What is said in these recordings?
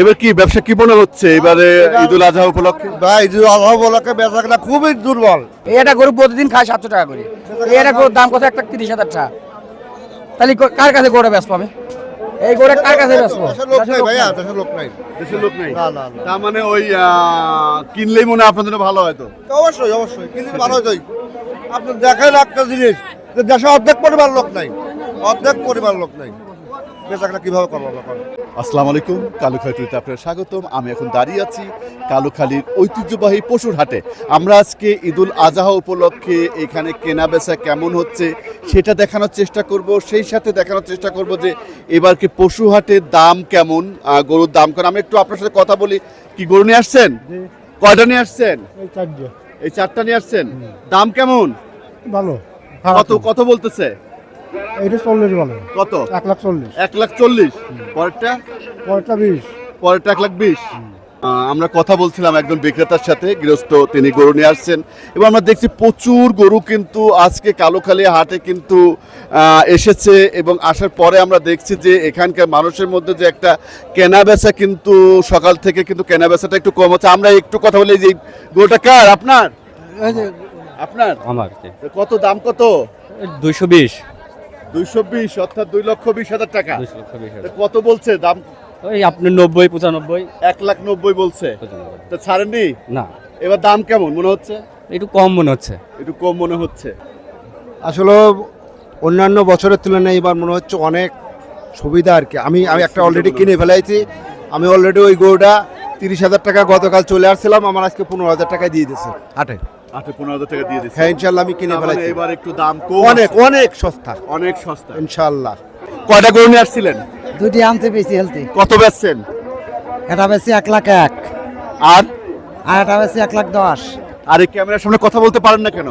এবার কি ব্যবসা কি মনে হচ্ছে? এবারে ঈদুল আজহা উপলক্ষে? ভাই যে অভাব বলাকে বেচা কিনা খুবই দুর্বল। এটা গরু প্রতিদিন খায় সাতশো টাকা করে। এটা গরুর দাম কত? একটা তিরিশ হাজার টাকা। তাহলে কার কাছে গরুটা বেচবো আমি? এই গরুটা কার কাছে বেচবো? দেশের লোক নাই ভাইয়া দেশের লোক নাই। দেশের লোক নেই? না না তার মানে ওই কিনলেই মনে হয় আপনার জন্য ভালো হয়তো অবশ্যই অবশ্যই। কিনলে ভালো হতোই আপনি দেখেন একটা জিনিস যে দেশে অর্ধেক পরিবার লোক নাই। অর্ধেক পরিবার লোক নাই। বেচা কিনা কীভাবে করব কোন? আসসালামু আলাইকুম কালুখালী টুরিতে আপনার স্বাগতম। আমি এখন দাঁড়িয়ে আছি কালুখালীর ঐতিহ্যবাহী পশুর হাটে। আমরা আজকে ঈদুল আজহা উপলক্ষে এখানে কেনা বেচা কেমন হচ্ছে সেটা দেখানোর চেষ্টা করব সেই সাথে দেখানোর চেষ্টা করব যে এবার কি পশু হাটের দাম কেমন গরুর দাম কেমন। আমি একটু আপনার সাথে কথা বলি কি গরু নিয়ে আসছেন? কয়টা নিয়ে আসছেন? এই চারটা। নিয়ে আসছেন? দাম কেমন? ভালো। কত কত বলতেছে? এটা চল্লিশ ভালো কত? এক লাখ চল্লিশ। এক লাখ চল্লিশ। পরেরটা? পরেরটা বিশ। পরেরটা এক লাখ বিশ। আমরা কথা বলছিলাম একজন বিক্রেতার সাথে গৃহস্থ তিনি গরু নিয়ে আসছেন। এবং আমরা দেখছি প্রচুর গরু কিন্তু আজকে কালোখালী হাটে কিন্তু এসেছে এবং আসার পরে আমরা দেখছি যে এখানকার মানুষের মধ্যে যে একটা কেনা বেচা কিন্তু সকাল থেকে কিন্তু কেনা বেচাটা একটু কম হচ্ছে। আমরা একটু কথা বলি যে গরুটা কার? আপনার? আপনার? আমার। কত দাম কত? দুইশো বিশ। দুইশো বিশ অর্থাৎ দুই লক্ষ বিশ হাজার টাকা। কত বলছে দাম? ওই আপনি নব্বই পঁচানব্বই। এক লাখ নব্বই বলছে। পঁচানব্বই। তা ছাড়েননি? না। এবার দাম কেমন মনে হচ্ছে? একটু কম মনে হচ্ছে। একটু কম মনে হচ্ছে। আসলে অন্যান্য বছরের তুলনায় এবার মনে হচ্ছে অনেক সুবিধা আর কি। আমি আমি একটা অলরেডি কিনে ফেলাইছি। আমি অলরেডি ওই গরুটা তিরিশ হাজার টাকা গতকাল চলে আসছিলাম। আমার আজকে পনেরো হাজার টাকা দিয়ে দিচ্ছে হাটে আটে পনেরো হাজার টাকা দিয়ে দিচ্ছে হ্যাঁ ইনশাল্লাহ আমি কিনে তার এবার একটু দাম কম অনেক অনেক সস্তা। অনেক সস্তা। ইনশাল্লাহ কয়টা গরু নিয়ে আসছিলেন? দুটি আনতে বেশি হেলতে কত বেচছেন? এটা বেশি এক লাখ এক। আর? আর এটা বেশি এক লাখ দশ। আর এই ক্যামেরার সামনে কথা বলতে পারেন না কেন?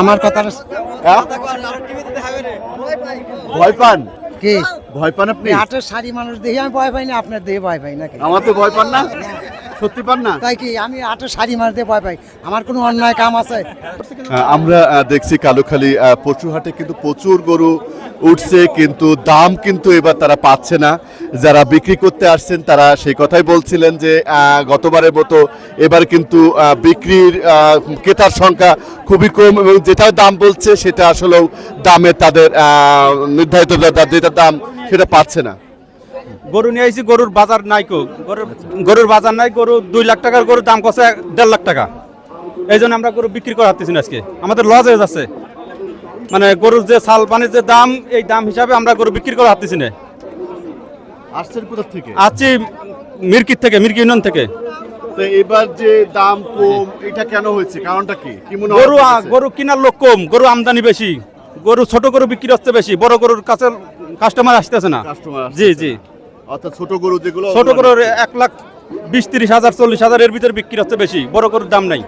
আমার কথাটা হ্যাঁ? ভয় পান? কি? ভয় পান আপনি? হাটের শাড়ি মানুষ দেখি আমি ভয় পাই না আপনার দেখে ভয় পাই নাকি? আমার তো ভয় পান না। সত্যি পান না? তাই কি? আমি হাটের শাড়ি দেখে ভয় পাই। আমার কোনো অন্যায় কাম আছে? আমরা দেখছি কালুখালী আহ, পশু হাটে কিন্তু প্রচুর গরু উঠছে কিন্তু দাম কিন্তু এবার তারা পাচ্ছে না। যারা বিক্রি করতে আসছেন তারা সেই কথাই বলছিলেন যে গতবারের মতো এবার কিন্তু বিক্রির ক্রেতার সংখ্যা খুবই কম এবং যেটা দাম বলছে সেটা আসলেও দামে তাদের নির্ধারিত যেটা দাম সেটা পাচ্ছে না। গরু নিয়ে আইছি গরুর বাজার নাই কো। গরুর গরুর বাজার নাই গরু দুই লাখ টাকার গরুর দাম কছে দেড় লাখ টাকা। এই জন্য আমরা গরু বিক্রি করা হাতেছি আজকে। আমাদের লস হয়ে যাচ্ছে। মানে গরুর যে সাল পানির যে দাম এই দাম হিসাবে আমরা গরু বিক্রি করা হাতেছি না। আসছেন কোথা থেকে? আছি মিরকির থেকে মিরকি ইউনিয়ন থেকে। তো এবার যে দাম কম এটা কেন হয়েছে? কারণটা কি? কি মনে গরু গরু কেনার লোক কম গরু আমদানি বেশি। গরু ছোট গরু বিক্রি হচ্ছে বেশি বড় গরুর কাছে কাস্টমার আসতেছে না। জি জি। অর্থাৎ ছোট গরু যেগুলো ছোট গরুর এক লাখ বিশ তিরিশ হাজার চল্লিশ হাজার এর ভিতরে বিক্রি হচ্ছে বেশি বড় গরুর দাম নাই।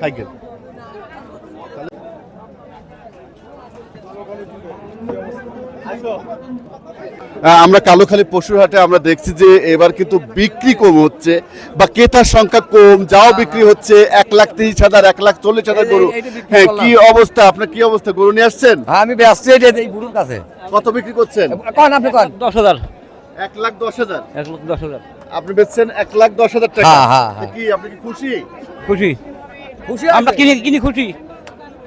সাইকেল আমরা কালোখালী পশুর হাটে আমরা দেখছি যে এবার কিন্তু বিক্রি কম হচ্ছে বা ক্রেতার সংখ্যা কম যাও বিক্রি হচ্ছে এক লাখ তিরিশ হাজার এক লাখ চল্লিশ হাজার গরু। হ্যাঁ কি অবস্থা? আপনার কি অবস্থা? গরু নিয়ে আসছেন? আমি ব্যস্ত এই বুড়ুর কাছে। কত বিক্রি করছেন? কন আপনি কন? দশ হাজার। এক লাখ দশ হাজার? এক লাখ দশ হাজার। আপনি বেচছেন এক লাখ দশ হাজার টাকা। হ্যাঁ, হ্যাঁ, হ্যাঁ। কি আপনি কি খুশি? খুশি। খুশি আমরা কিনে কিনি খুশি।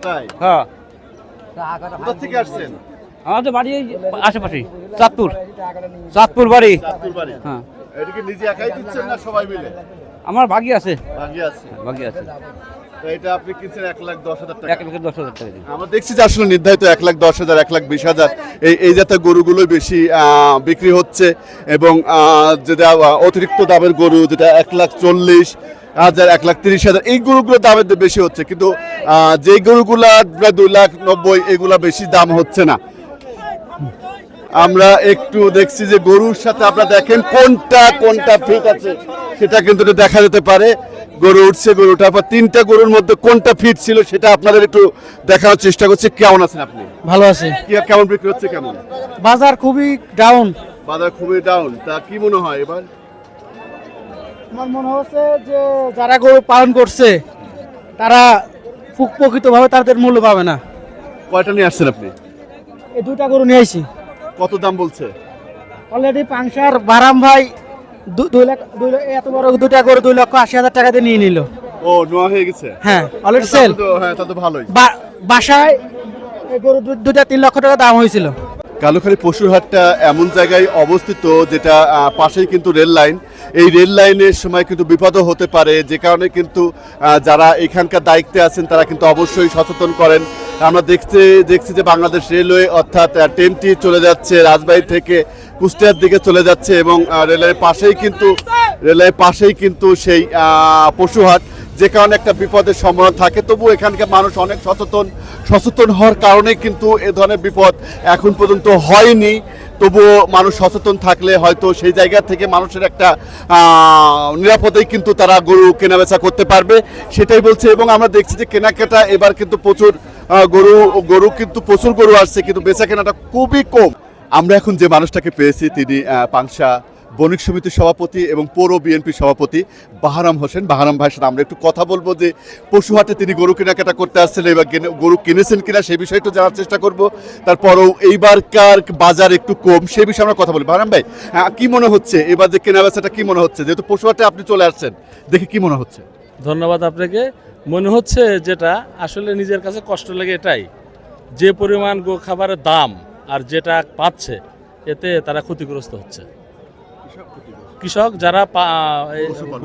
তাই? হ্যাঁ। কোথা থেকে আসছেন? আমাদের বাড়ি এই আশেপাশে চাঁদপুর। চাঁদপুর বাড়ি। হ্যাঁ। নিজে একাই দিচ্ছেন না সবাই মিলে? আমার বাকি আছে। ভাগি আছে। বাকি আছে। এটা আপনি কিনছেন এক লাখ দশ হাজার টাকা। এক লাখ দশ হাজার টাকা আমরা দেখছি যে আসলে নির্ধারিত এক লাখ দশ হাজার এক লাখ বিশ হাজার এই এই জাতীয় গরুগুলোই বেশি বিক্রি হচ্ছে এবং যেটা অতিরিক্ত দামের গরু যেটা এক লাখ চল্লিশ হাজার এক লাখ তিরিশ হাজার এই গরুগুলো দামের দে- বেশি হচ্ছে। কিন্তু আহ, যে গরুগুলা দুই লাখ নব্বই এগুলা বেশি দাম হচ্ছে না। আমরা একটু দেখছি যে গরুর সাথে আপনারা দেখেন কোনটা কোনটা ফিট আছে সেটা কিন্তু একটু দেখা যেতে পারে। গরু উঠছে গরুটার পর তিনটা গরুর মধ্যে কোনটা ফিট ছিল সেটা আপনাদের একটু দেখানোর চেষ্টা করছি। কেমন আছেন আপনি? ভালো আছে। কি কেমন বিক্রি হচ্ছে কেমন? বাজার খুবই ডাউন বাজার খুবই ডাউন তা কি মনে হয় এবার? আমার মনে হচ্ছে যে যারা গরু পালন করছে তারা প্রক- প্রকৃতভাবে তাদের মূল্য পাবে না। কয়টা নিয়ে আসছেন আপনি? এই দুটা গরু নিয়ে আইছি। কত দাম বলছে? অলরেডি পাংশার বারাম ভাই দুই লাখ দুই এত বড় দুটা গরু দুই লক্ষ আশি হাজার টাকা দিয়ে নিয়ে নিল। ও নোয়া হয়ে গেছে? হ্যাঁ অলরেডি সেল হ্যাঁ তা তো ভালোই। বাসায় গরু দু- দুটা তিন লক্ষ টাকা দাম হয়েছিল। কালুখালী পশুর হাটটা এমন জায়গায় অবস্থিত যেটা পাশেই কিন্তু রেল লাইন। এই রেল লাইনের সময় কিন্তু বিপদও হতে পারে, যে কারণে কিন্তু যারা এখানকার দায়িত্বে আছেন তারা কিন্তু অবশ্যই সচেতন করেন। আমরা দেখতে দেখছি যে বাংলাদেশ রেলওয়ে অর্থাৎ ট্রেনটি চলে যাচ্ছে রাজবাড়ি থেকে কুষ্টিয়ার দিকে চলে যাচ্ছে এবং রেলের পাশেই কিন্তু, রেলের পাশেই কিন্তু সেই পশুহাট, যে কারণে একটা বিপদের সম্ভাবনা থাকে। তবু এখানকার মানুষ অনেক সচেতন সচেতন হওয়ার কারণে কিন্তু এ ধরনের বিপদ এখন পর্যন্ত হয়নি। তবুও মানুষ সচেতন থাকলে হয়তো সেই জায়গা থেকে মানুষের একটা নিরাপদেই কিন্তু তারা গরু কেনাবেচা করতে পারবে, সেটাই বলছে। এবং আমরা দেখছি যে কেনাকাটা এবার কিন্তু প্রচুর গরু গরু কিন্তু, প্রচুর গরু আসছে, কিন্তু বেচা কেনাটা খুবই কম। আমরা এখন যে মানুষটাকে পেয়েছি, তিনি পাংশা বণিক সমিতির সভাপতি এবং পৌর বিএনপির সভাপতি বাহারাম হোসেন। বাহারাম ভাইয়ের সাথে আমরা একটু কথা বলব যে, পশুহাটে তিনি গরু কেনাকাটা করতে আসছেন এবার গরু কিনেছেন কিনা সেই বিষয়ে একটু জানার চেষ্টা করব। তারপরও এইবারকার বাজার একটু কম, সে বিষয়ে আমরা কথা বলি বাহারাম ভাই কি মনে হচ্ছে? এবার যে কেনা বেচাটা কি মনে হচ্ছে? যেহেতু পশুহাটে আপনি চলে আসছেন, দেখে কি মনে হচ্ছে? ধন্যবাদ আপনাকে। মনে হচ্ছে যেটা, আসলে নিজের কাছে কষ্ট লাগে এটাই। যে পরিমাণ গো খাবারের দাম আর যেটা পাচ্ছে এতে তারা ক্ষতিগ্রস্ত হচ্ছে। কৃষক যারা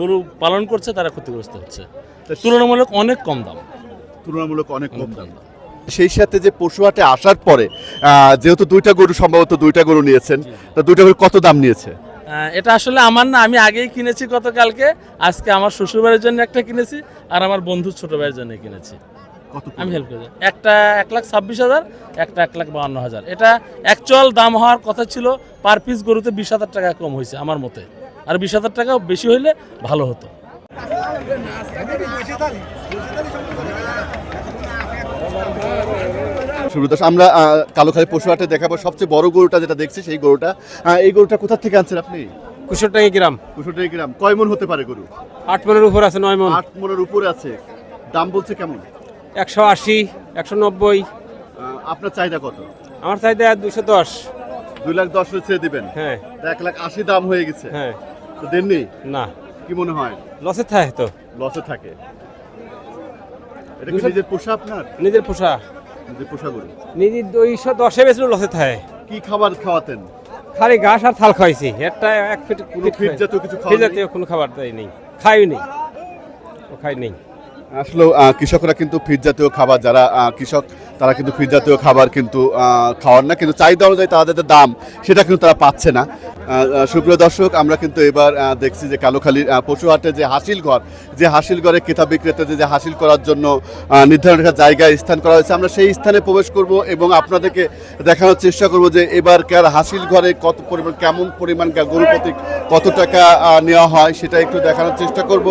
গরু পালন। করছে তারা ক্ষতিগ্রস্ত হচ্ছে। তুলনামূলক অনেক কম দাম। তুলনামূলক অনেক কম দাম। সেই সাথে যে পশুহাটে আসার পরে যেহেতু দুইটা গরু সম্ভবত দুইটা গরু নিয়েছেন তা দুইটা গরু কত দাম নিয়েছে? এটা আসলে আমার না আমি আগেই কিনেছি গতকালকে আজকে আমার শ্বশুরবাড়ির জন্য একটা কিনেছি আর আমার বন্ধুর ছোট ভাইয়ের জন্য কিনেছি। আমি হেল্প করি একটা এক লাখ ছাব্বিশ হাজার একটা এক লাখ বাউন্ন হাজার। এটা অ্যাকচুয়াল দাম হওয়ার কথা ছিল পার পিস গরুতে বিশ হাজার টাকা কম হয়েছে আমার মতে। আর বিশ হাজার টাকা বেশি হইলে ভালো হতো। সুব্রত আমরা আহ, পশু পশুহাটে দেখাবো সবচেয়ে বড় গরুটা যেটা দেখছি সেই গরুটা। এই গরুটা কোথা থেকে আনছেন আপনি? কুশোরটাঙ্গি গ্রাম। কুশুটাই গ্রাম। কয় মন হতে পারে গরু? আট মনের উপর আছে নয় মন। আট মনের উপরে আছে। দাম বলছে কেমন? একশো আশি একশো নব্বই। আপনার চাহিদা কত? আমার চাহিদা দুশো দশ। দুই লাখ দশ হচ্ছে দিবেন? হ্যাঁ। এক লাখ আশি দাম হয়ে গেছে। হ্যাঁ। তো দেননি? না। কি মনে হয়? লসে থাকে তো। লসে থাকে। এটা কি নিজের পোষা আপনার? নিজের পোষা। নিজের পোষা গরু? নিজের দুইশো দশে বেছিল লসে থাকে। কি খাবার খাওয়াতেন? খালি ঘাস আর থাল খাইছি একটা এক ফিট কোনো ফিট জাতীয় কিছু ফিট জাতীয় কোনো খাবার দেয় নেই। খাই নেই ও খাই নেই। আসলে কৃষকরা কিন্তু ফিট জাতীয় খাবার, যারা কৃষক, তারা কিন্তু ফিট জাতীয় খাবার কিন্তু খাওয়ার না। কিন্তু চাহিদা অনুযায়ী তাদের দাম, সেটা কিন্তু তারা পাচ্ছে না। সুপ্রিয় দর্শক, আমরা কিন্তু এবার দেখছি যে কালোখালীর পশুহাটে যে হাসিল ঘর, যে হাসিল ঘরে ক্রেতা বিক্রেতাদের যে হাসিল করার জন্য নির্ধারণ একটা জায়গায় স্থান করা হয়েছে। আমরা সেই স্থানে প্রবেশ করব এবং আপনাদেরকে দেখানোর চেষ্টা করব যে এবারকার হাসিল ঘরে কত পরিমাণ, কেমন পরিমাণ গরু কত টাকা নেওয়া হয়, সেটা একটু দেখানোর চেষ্টা করব।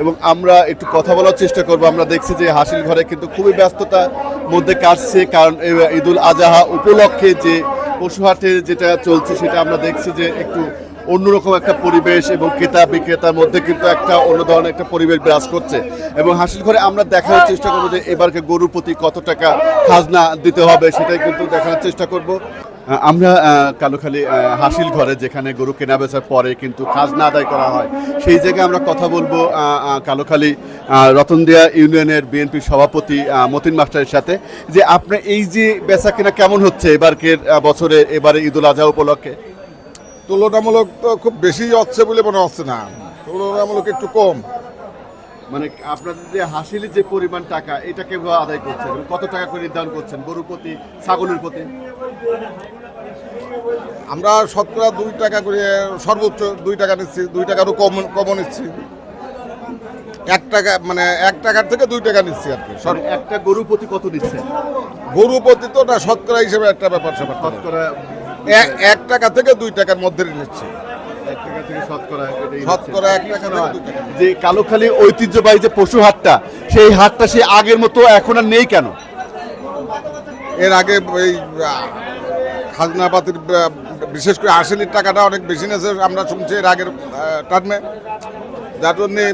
এবং আমরা একটু কথা বলার চেষ্টা করব। আমরা দেখছি যে হাসিল ঘরে কিন্তু খুবই ব্যস্ততার মধ্যে কাটছে, কারণ ঈদুল আজহা উপলক্ষে যে পশুহাটে যেটা চলছে সেটা আমরা দেখছি যে একটু অন্যরকম একটা পরিবেশ এবং ক্রেতা বিক্রেতার মধ্যে কিন্তু একটা অন্য ধরনের একটা পরিবেশ বিরাজ করছে। এবং হাসিল ঘরে আমরা দেখানোর চেষ্টা করব যে এবারকে গরুর প্রতি কত টাকা খাজনা দিতে হবে সেটাই কিন্তু দেখানোর চেষ্টা করব। আমরা কালোখালি হাসিল ঘরে যেখানে গরু কেনা বেচার পরে কিন্তু খাজনা আদায় করা হয়, সেই জায়গায় আমরা কথা বলব কালোখালী রতনদিয়া ইউনিয়নের বিএনপির সভাপতি মতিন মাস্টারের সাথে, যে আপনার এই যে বেচা কেনা কেমন হচ্ছে এবারকের বছরে এবারে ঈদুল আজহা উপলক্ষে? তুলনামূলক তো খুব বেশি হচ্ছে বলে মনে হচ্ছে না। তুলনামূলক একটু কম। মানে আপনাদের যে হাসিলের যে পরিমাণ টাকা এটা কীভাবে আদায় করছেন? কত টাকা করে নির্ধারণ করছেন? গরুর প্রতি ছাগলের প্রতি? আমরা শতকরা দুই টাকা করে সর্বোচ্চ দুই টাকা নিচ্ছি দুই টাকারও কম কমও নিচ্ছি। এক টাকা মানে এক টাকার থেকে দুই টাকা নিচ্ছি আর কি মানে একটা গরুর প্রতি কত নিচ্ছে গরু প্রতি তো না শতকরা হিসেবে একটা ব্যাপার স্যাপার শতকরা এক টাকা থেকে দুই টাকার মধ্যে নিচ্ছি। শতকরা এক টাকা যে কালোখালী ঐতিহ্যবাহী যে পশু হাটটা সেই হাটটা সেই আগের মতো এখন আর নেই কেন? এর আগে এই আহ, খাজনা পাতির আহ, বিশেষ করে আশিলির টাকাটা অনেক বেশি নিয়েছে আমরা শুনছি এর আগের টার্মে যার জন্যে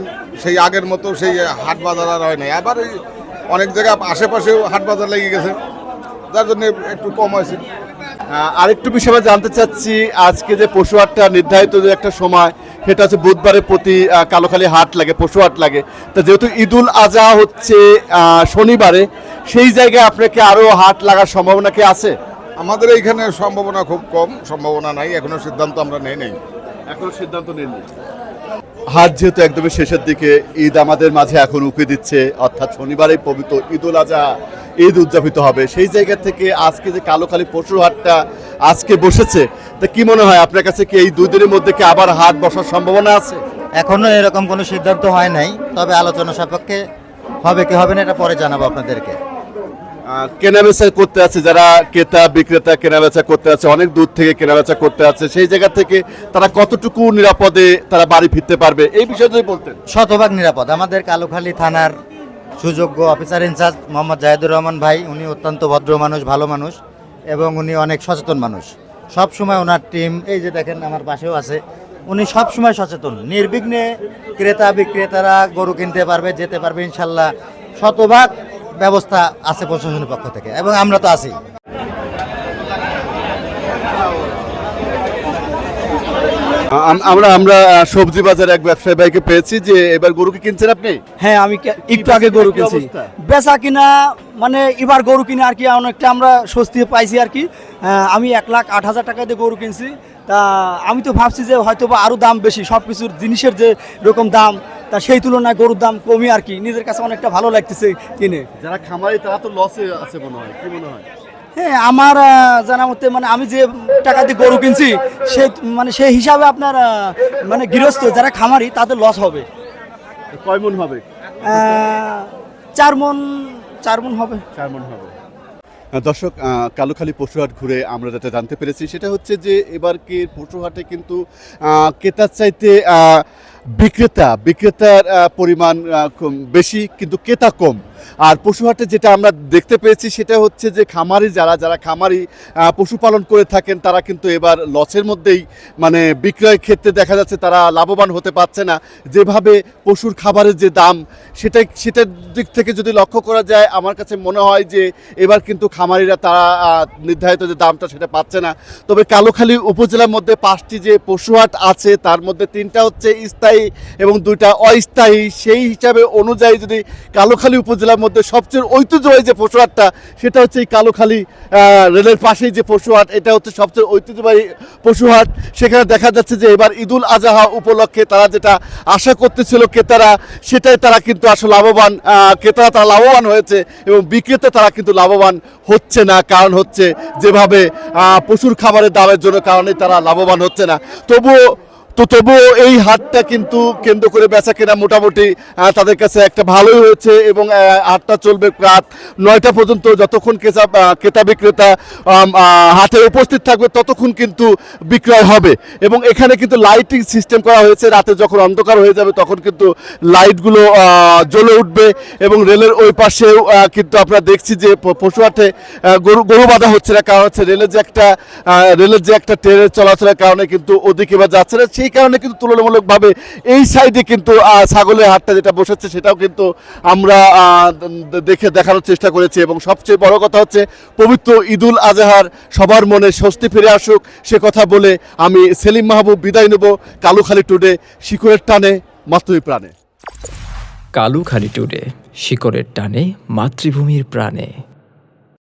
সেই আগের মতো সেই হাট বাজার আর হয় নাই। আবার এই অনেক জায়গায় আশেপাশেও হাট বাজার লেগে গেছে। যার জন্য একটু কম হয়েছে। আরেকটু বিষয় আমরা জানতে চাচ্ছি আজকে যে পশু হাটটা নির্ধারিত যে একটা সময় সেটা হচ্ছে বুধবারে প্রতি কালোখালি হাট লাগে পশু হাট লাগে। তা যেহেতু ঈদুল আজহা হচ্ছে শনিবারে সেই জায়গায় আপনাকে আরও হাট লাগার সম্ভাবনা কি আছে? আমাদের এইখানে সম্ভাবনা খুব কম সম্ভাবনা নাই এখনও সিদ্ধান্ত আমরা নেই নেই। এখনও সিদ্ধান্ত নেননি হাট যেহেতু একদমই শেষের দিকে ঈদ আমাদের মাঝে এখন উকি দিচ্ছে অর্থাৎ শনিবারে পবিত্র ঈদুল আজহা। ঈদ উদযাপিত হবে। সেই জায়গা থেকে আজকে যে কালোখালি পশুর হাটটা আজকে বসেছে তা কি মনে হয় আপনার কাছে কি এই দুই দিনের মধ্যে কি আবার হাট বসার সম্ভাবনা আছে? এখনও এরকম কোনো সিদ্ধান্ত হয় নাই তবে আলোচনা সাপেক্ষে হবে কি হবে না এটা পরে জানাব আপনাদেরকে। কেনাবেচা করতে আছে যারা ক্রেতা বিক্রেতা কেনাবেচা করতে আছে অনেক দূর থেকে কেনাবেচা করতে আছে সেই জায়গা থেকে তারা কতটুকু নিরাপদে তারা বাড়ি ফিরতে পারবে? এই বিষয়ে যদি বলতেন। শতভাগ নিরাপদ। আমাদের কালুখালী থানার সুযোগ্য officer in charge Mohammad Jahedur Rahman ভাই, উনি অত্যন্ত ভদ্র মানুষ, ভালো মানুষ, এবং উনি অনেক সচেতন মানুষ। সব সময় ওনার টিম এই যে দেখেন আমার পাশেও আছে, উনি সব সময় সচেতন। নির্বিঘ্নে ক্রেতা বিক্রেতারা গরু কিনতে পারবে, যেতে পারবে, ইনশাল্লাহ। শতভাগ ব্যবস্থা আছে প্রশাসনের পক্ষ থেকে, এবং আমরা তো আছি। আমরা আমরা সবজি বাজারে এক ব্যবসায়ী ভাইকে পেয়েছি যে এবার গরু কি কিনছেন আপনি? হ্যাঁ আমি একটু আগে গরু কিনছি। বেচা কিনা মানে এবার গরু কিনে আর কি অনেকটা আমরা স্বস্তি পাইছি আর কি। আমি এক লাখ আট হাজার টাকা দিয়ে গরু কিনছি। তা আমি তো ভাবছি যে হয়তো বা আরও দাম বেশি সব কিছুর জিনিসের যে রকম দাম তা সেই তুলনায় গরুর দাম কমই আর কি। নিজের কাছে অনেকটা ভালো লাগতেছে কিনে। যারা খামারি তারা তো লসে আছে মনে হয়। কি মনে হয়? হ্যাঁ আমার জানা মতে মানে আমি যে টাকা দিয়ে গরু কিনছি সে মানে সেই হিসাবে আপনার মানে গৃহস্থ যারা খামারি তাদের লস হবে। কয় মন হবে? চার মন চার মন হবে। চার মন হবে। দর্শক কালুখালী পশুহাট ঘুরে আমরা যেটা জানতে পেরেছি সেটা হচ্ছে যে এবারকে পশুহাটে কিন্তু ক্রেতার চাইতে বিক্রেতা বিক্রেতার পরিমাণ বেশি কিন্তু ক্রেতা কম। আর পশুহাটে যেটা আমরা দেখতে পেয়েছি সেটা হচ্ছে যে খামারি যারা যারা খামারি পশুপালন করে থাকেন, তারা কিন্তু এবার লসের মধ্যেই মানে বিক্রয় ক্ষেত্রে দেখা যাচ্ছে তারা লাভবান হতে পারছে না। যেভাবে পশুর খাবারের যে দাম সেটা সেটার দিক থেকে যদি লক্ষ্য করা যায়, আমার কাছে মনে হয় যে এবার কিন্তু খামারিরা তারা নির্ধারিত যে দামটা সেটা পাচ্ছে না। তবে কালোখালী উপজেলার মধ্যে পাঁচটি যে পশুহাট আছে, তার মধ্যে তিনটা হচ্ছে স্থায়ী এবং দুইটা অস্থায়ী। সেই হিসাবে অনুযায়ী যদি কালোখালী উপজেলার মধ্যে সবচেয়ে ঐতিহ্যবাহী যে পশুহাটটা সেটা হচ্ছে এই কালোখালী রেলের পাশেই যে পশুহাট এটা হচ্ছে সবচেয়ে ঐতিহ্যবাহী পশুহাট সেখানে দেখা যাচ্ছে যে এবার ঈদুল আজহা উপলক্ষে তারা যেটা আশা করতেছিল ক্রেতারা, সেটাই তারা কিন্তু আসলে লাভবান ক্রেতারা তারা লাভবান হয়েছে এবং বিক্রেতা তারা কিন্তু লাভবান হচ্ছে না। কারণ হচ্ছে যেভাবে পশুর খাবারের দামের জন্য, কারণে তারা লাভবান হচ্ছে না। তবুও তো তবুও এই হাটটা কিন্তু কেন্দ্র করে বেচা কেনা মোটামুটি তাদের কাছে একটা ভালোই হয়েছে এবং হাটটা চলবে রাত নয়টা পর্যন্ত যতক্ষণ কেতা ক্রেতা বিক্রেতা হাটে উপস্থিত থাকবে ততক্ষণ কিন্তু বিক্রয় হবে। এবং এখানে কিন্তু লাইটিং সিস্টেম করা হয়েছে, রাতে যখন অন্ধকার হয়ে যাবে তখন কিন্তু লাইটগুলো জ্বলে উঠবে এবং রেলের ওই পাশেও কিন্তু আমরা দেখছি যে পশু হাটে গরু গরু বাঁধা হচ্ছে না, কারণ হচ্ছে রেলের যে একটা রেলের যে একটা ট্রেনের চলাচলের কারণে কিন্তু ওদিকে বা যাচ্ছে না। সেই কারণে কিন্তু তুলনামূলকভাবে এই সাইডে কিন্তু ছাগলের হাটটা যেটা বসেছে সেটাও কিন্তু আমরা দেখে দেখানোর চেষ্টা করেছি এবং সবচেয়ে বড় কথা হচ্ছে পবিত্র ঈদুল আজহার, সবার মনে স্বস্তি ফিরে আসুক। সে কথা বলে আমি সেলিম মাহবুব বিদায় নেব। কালুখালী টুডে, শিকড়ের টানে, মাতৃ প্রাণে। কালুখালী টুডে, শিকড়ের টানে, মাতৃভূমির প্রাণে।